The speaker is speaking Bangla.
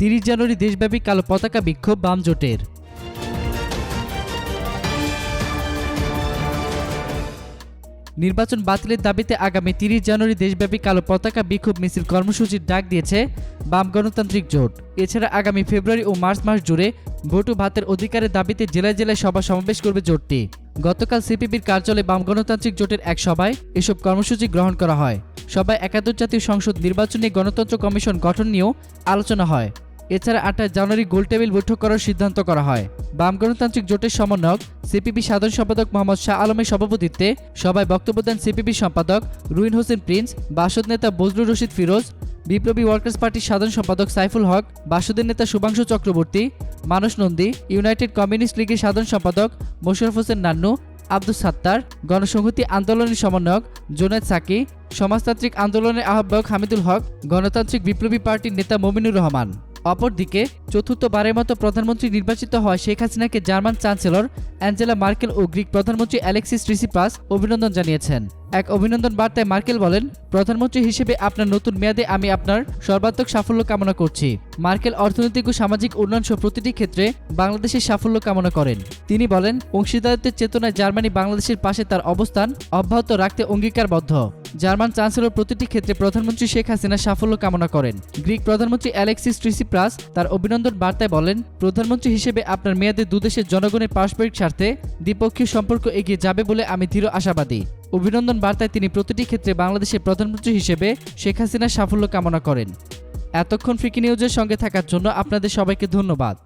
তিরিশ জানুয়ারি দেশব্যাপী কালো পতাকা বিক্ষোভ বাম জোটের। নির্বাচন বাতিলের দাবিতে আগামী তিরিশ জানুয়ারি দেশব্যাপী কালো পতাকা বিক্ষোভ মিছিল কর্মসূচির ডাক দিয়েছে বাম গণতান্ত্রিক জোট। এছাড়া আগামী ফেব্রুয়ারি ও মার্চ মাস জুড়ে ভোট ভাতের অধিকারের দাবিতে জেলায় জেলায় সভা সমাবেশ করবে জোটটি। গতকাল সিপিবির কার্যালয়ে বাম গণতান্ত্রিক জোটের এক সভায় এসব কর্মসূচি গ্রহণ করা হয়। সভায় একাদশ জাতীয় সংসদ নির্বাচনী গণতন্ত্র কমিশন গঠন নিয়েও আলোচনা হয়। এছাড়া আঠাশ জানুয়ারি গোলটেবিল বৈঠক করার সিদ্ধান্ত করা হয়। বাম গণতান্ত্রিক জোটের সমন্বয়ক সিপিবি সাধারণ সম্পাদক মোহাম্মদ শাহ আলমের সভাপতিত্বে সভায় বক্তব্য দেন সিপিবি সম্পাদক রুইন হোসেন প্রিন্স, বাসদ নেতা বজলুর রশিদ ফিরোজ, বিপ্লবী ওয়ার্কার্স পার্টির সাধারণ সম্পাদক সাইফুল হক, বাসুদের নেতা শুভাংশু চক্রবর্তী, মানস নন্দী, ইউনাইটেড কমিউনিস্ট লীগের সাধারণ সম্পাদক মোশারফ হোসেন নান্নু আব্দুল সাত্তার, গণসংহতি আন্দোলনের সমন্বয়ক জোনায়েদ সাকি, সমাজতান্ত্রিক আন্দোলনের আহ্বায়ক হামিদুল হক, গণতান্ত্রিক বিপ্লবী পার্টির নেতা মমিনুর রহমান। অপরদিকে চতুর্থবারের মতো প্রধানমন্ত্রী নির্বাচিত হওয়া শেখ হাসিনাকে জার্মান চ্যান্সেলর অ্যাঞ্জেলা মার্কেল ও গ্রিক প্রধানমন্ত্রী অ্যালেক্সিস ট্রিসিপাস অভিনন্দন জানিয়েছেন। এক অভিনন্দন বার্তায় মার্কেল বলেন, প্রধানমন্ত্রী হিসেবে আপনার নতুন মেয়াদে আমি আপনার সর্বাত্মক সাফল্য কামনা করছি। মার্কেল অর্থনৈতিক ও সামাজিক উন্নয়ন সহ প্রতিটি ক্ষেত্রে বাংলাদেশের সাফল্য কামনা করেন। তিনি বলেন, অংশীদারিত্বের চেতনায় জার্মানি বাংলাদেশের পাশে তার অবস্থান অব্যাহত রাখতে অঙ্গীকারবদ্ধ। জার্মান চ্যান্সেলর প্রতিটি ক্ষেত্রে প্রধানমন্ত্রী শেখ হাসিনা সাফল্য কামনা করেন। গ্রিক প্রধানমন্ত্রী অ্যালেক্সিস ট্রিসিপ্রাস তার অভিনন্দন বার্তায় বলেন, প্রধানমন্ত্রী হিসেবে আপনার মেয়াদে দুদেশের জনগণের পারস্পরিক স্বার্থে দ্বিপক্ষীয় সম্পর্ক এগিয়ে যাবে বলে আমি দৃঢ় আশাবাদী। অভিনন্দন বার্তায় তিনি প্রতিটি ক্ষেত্রে বাংলাদেশের প্রধানমন্ত্রী হিসেবে শেখ হাসিনার সাফল্য কামনা করেন। এতক্ষণ ফ্রিকি নিউজের সঙ্গে থাকার জন্য আপনাদের সবাইকে ধন্যবাদ।